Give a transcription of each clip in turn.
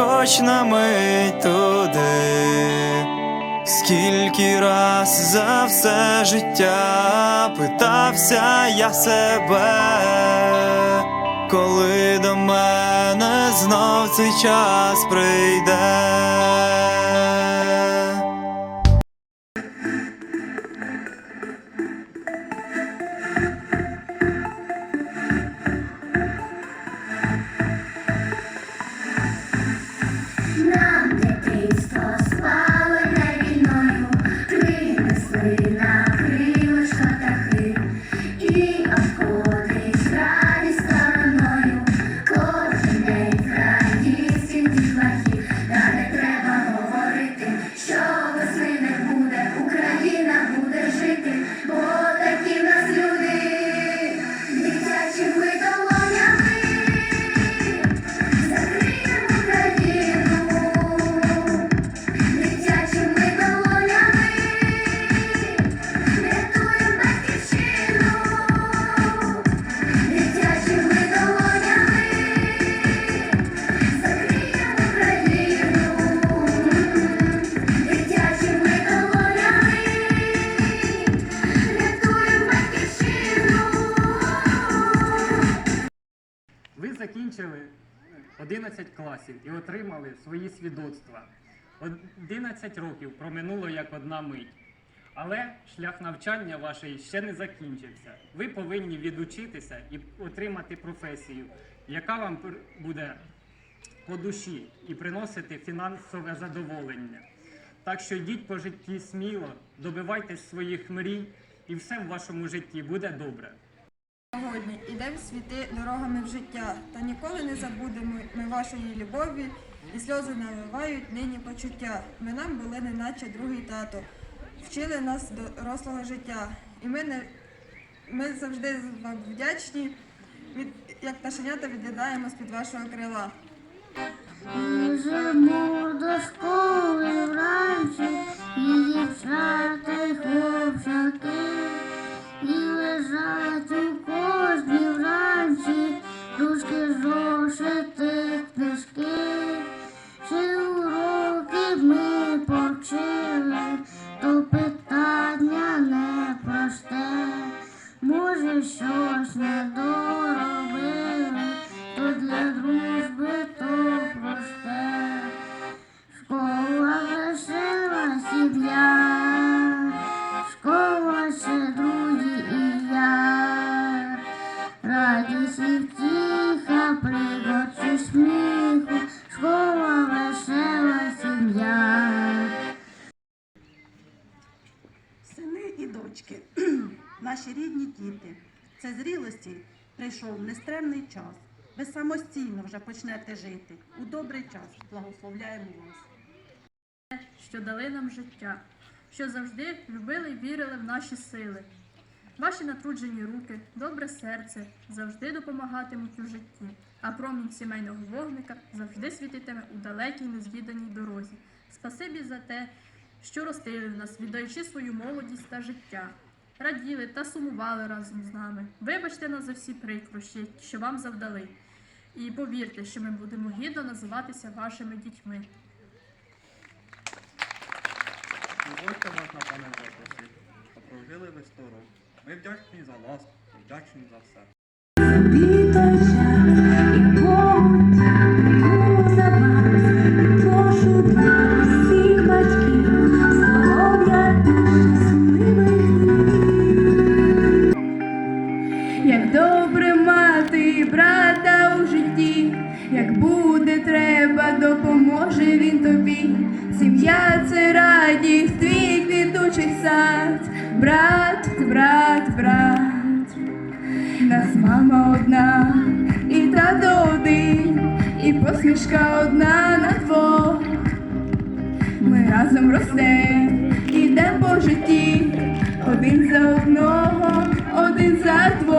хоч на мить туди. Скільки раз за все життя питався я себе, коли до мене знов цей час прийде. Ви закінчили 11 класів і отримали свої свідоцтва. 11 років проминуло як одна мить. Але шлях навчання ваш ще не закінчився. Ви повинні відучитися і отримати професію, яка вам буде по душі і приносити фінансове задоволення. Так що йдіть по житті сміло, добивайтесь своїх мрій, і все в вашому житті буде добре. Сьогодні ідемо світи дорогами в життя, та ніколи не забудемо ми вашої любові, і сльози навивають нині почуття. Ви нам були неначе другий тато, вчили нас дорослого життя. І ми, не, ми завжди вам вдячні, від, як пташенята відглядаємо з-під вашого крила. Біжимо до школи вранці, і дівчата й хлопчаки, і лежать у зошити книжки, чи уроки ми повчили, час. Ви самостійно вже почнете жити. У добрий час благословляємо вас. що дали нам життя, що завжди любили і вірили в наші сили. Ваші натруджені руки, добре серце завжди допомагатимуть у житті, а промінь сімейного вогника завжди світитиме у далекій незвіданій дорозі. Спасибі за те, що ростили в нас, віддаючи свою молодість та життя. Раділи та сумували разом з нами. Вибачте нас за всі прикрощі, що вам завдали. І повірте, що ми будемо гідно називатися вашими дітьми. Дозвольте вас на пане запросити, що прожили ви сто. Ми вдячні за ласку, вдячні за все. І одна на двох. Ми разом ростем, ідем по житті, один за одного, один за двох.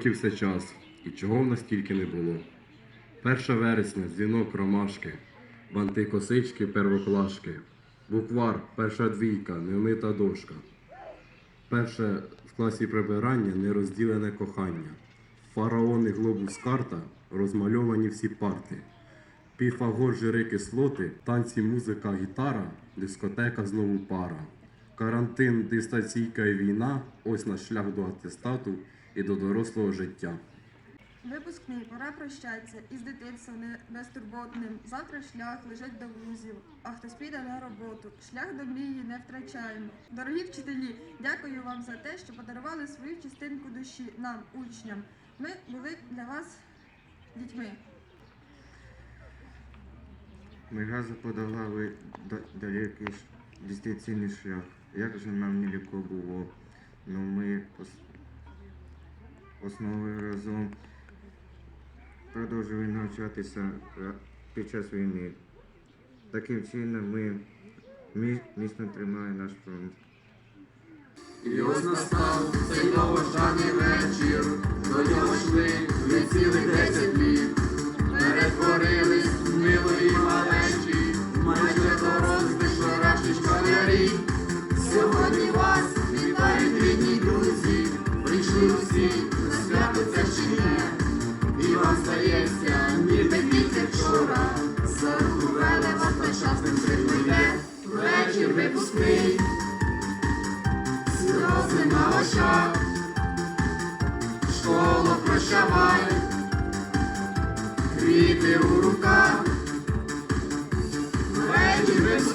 11 років це час, і чого в нас тільки не було. 1 вересня, дзвінок ромашки, банти косички, первоклашки, буквар, перша двійка, неомита дошка. Перше в класі прибирання нерозділене кохання. Фараони глобус карта, розмальовані всі парти. Піфагор, жири кислоти, танці, музика, гітара, дискотека знову пара. Карантин, дистанційка і війна ось наш шлях до атестату і до дорослого життя. Випускний, пора прощатися із дитинством не- безтурботним. Завтра шлях лежить до вузів, а хтось піде на роботу. Шлях до мрії не втрачаємо. Дорогі вчителі, дякую вам за те, що подарували свою частинку душі нам, учням. Ми були для вас дітьми. Ми разом подолали далекий дистанційний шлях. Як же нам нелегко було, но ми ос- основи разом продовжили навчатися під час війни. Таким чином ми міцно тримаємо наш фронт. І ось настав цей довгожданий вечір, до нього йшли вже цілих літ. Перетворились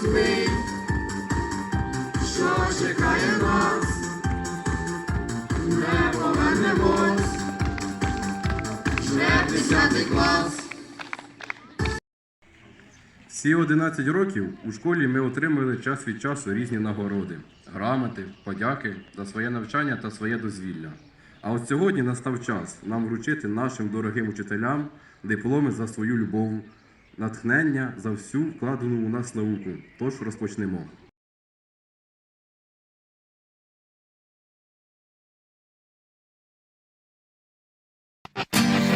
вечір що чекає нас, не повернемось, вже десятий клас. Всі 11 років у школі ми отримали час від часу різні нагороди, грамоти, подяки за своє навчання та своє дозвілля. А от сьогодні настав час нам вручити нашим дорогим учителям дипломи за свою любов, натхнення за всю вкладену у нас науку. Тож розпочнемо.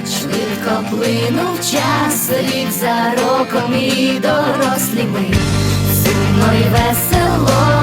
Швидко плинув час, рік за роком і дорослі ми. Сумно і весело,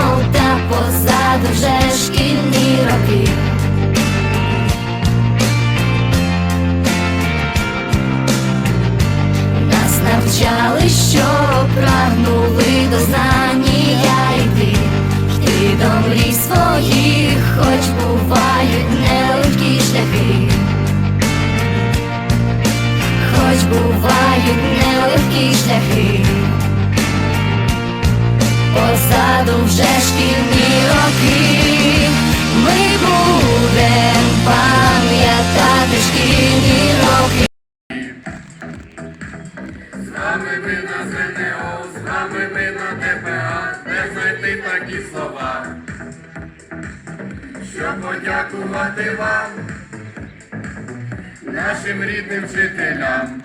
нашим рідним вчителям.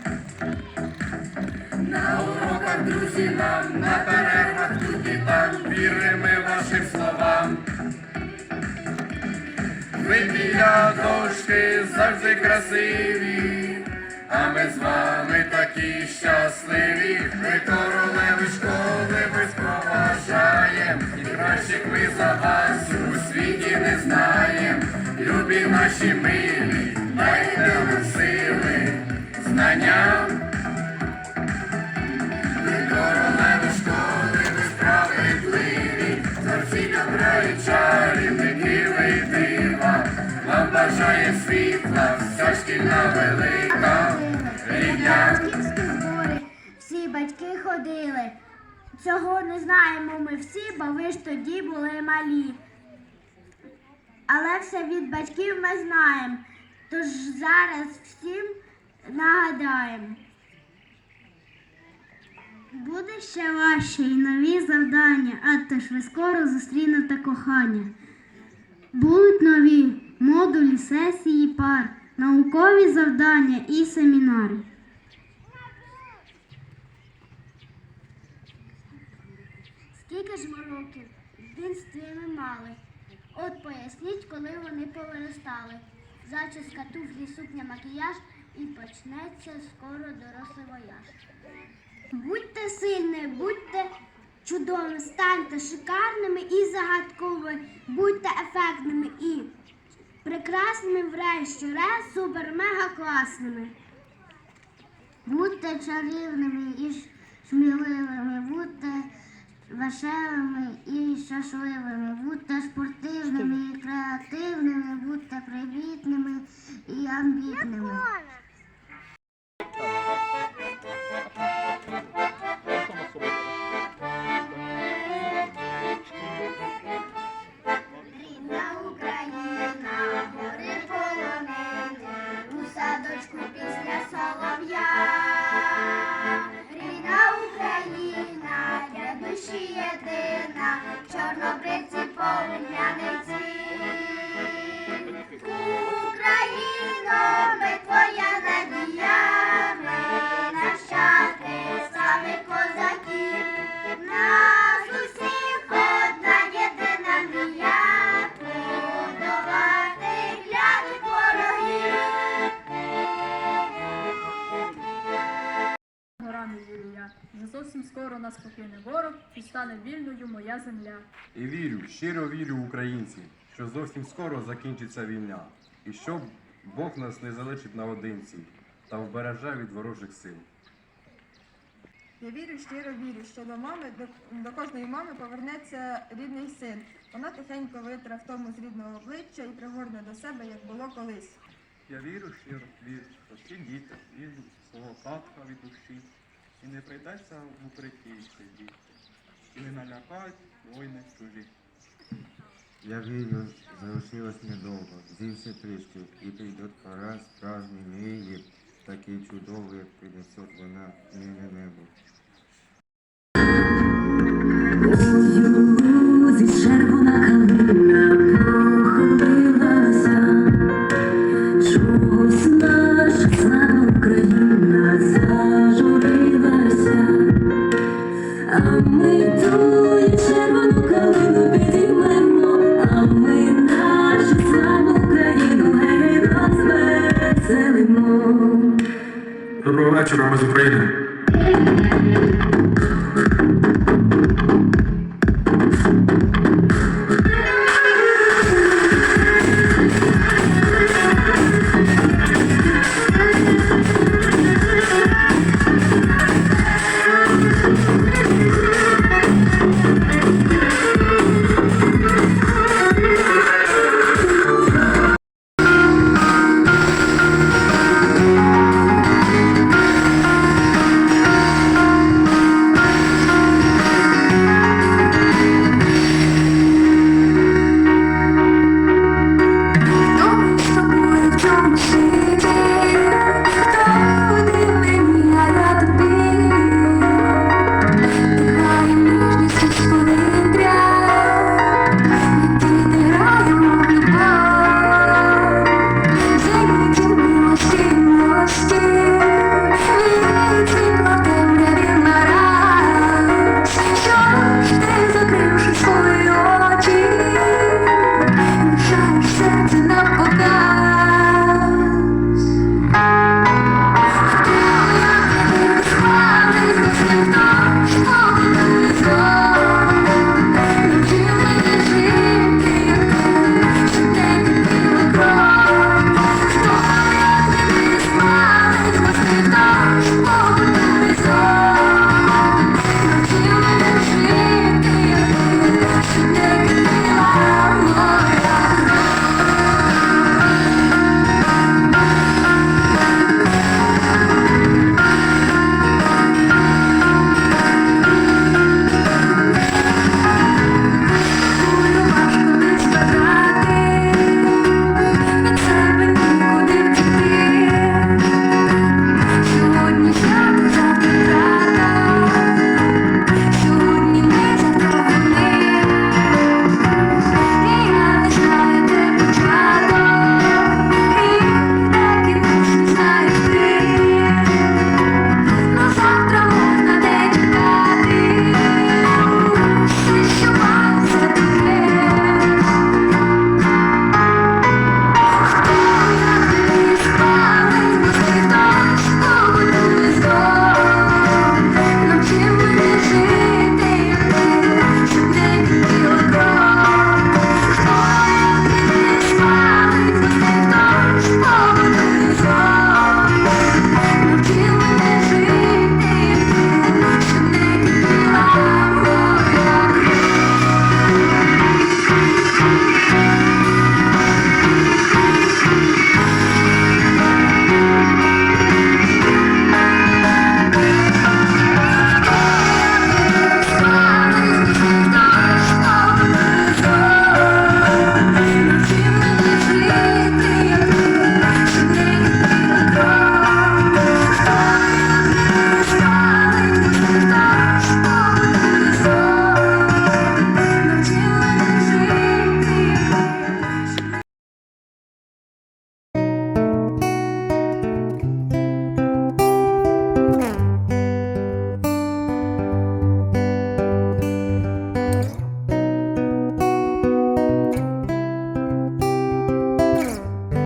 На уроках друзі нам, на перервах тут і там, віримо вашим словам. Ви біля дошки завжди красиві, а ми з вами такі щасливі. Ми королеви школи, ми поважаєм, і кращих ми за вас у світі не знаєм. Любі наші милі, Вам бажає світла, вся шкільна велика рідня. Збори, всі батьки ходили. Цього не знаємо ми всі, бо ви ж тоді були малі. Але все від батьків ми знаємо, тож зараз всім нагадаємо. Буде ще важче і нові завдання, а то ж ви скоро зустрінете кохання. Будуть нові модулі, сесії пар, наукові завдання і семінари. Скільки ж ми років в дитинстві мали? От поясніть, коли вони повиростали. Зачіска, туфлі, сукня, макіяж і почнеться скоро дорослий вояж. Будьте сильні, будьте чудовими, станьте шикарними і загадковими, будьте ефектними і прекрасними врешті-решт, супер-мега класними. Будьте чарівними і сміливими, будьте веселими і щасливими, будьте спортивними і креативними, будьте привітними і амбітними. Зовсім скоро нас покине ворог і стане вільною моя земля. І вірю, щиро вірю, українці, що зовсім скоро закінчиться війна, і що Бог нас не залишить наодинці та вбереже від ворожих сил. Я вірю, щиро вірю, що до мами, до, до кожної мами повернеться рідний син. Вона тихенько витре втому з рідного обличчя і пригорне до себе, як було колись. Я вірю, щиро вірю, що всі діти візьмуть свого татка від душі, і не прийдеться в укритті сидіти, і не налякають воїни чужі. Я вірю, залишилось недовго, зівся трішки, і прийде пора справжній мрії, такий чудовий, як принесет вона мене небо.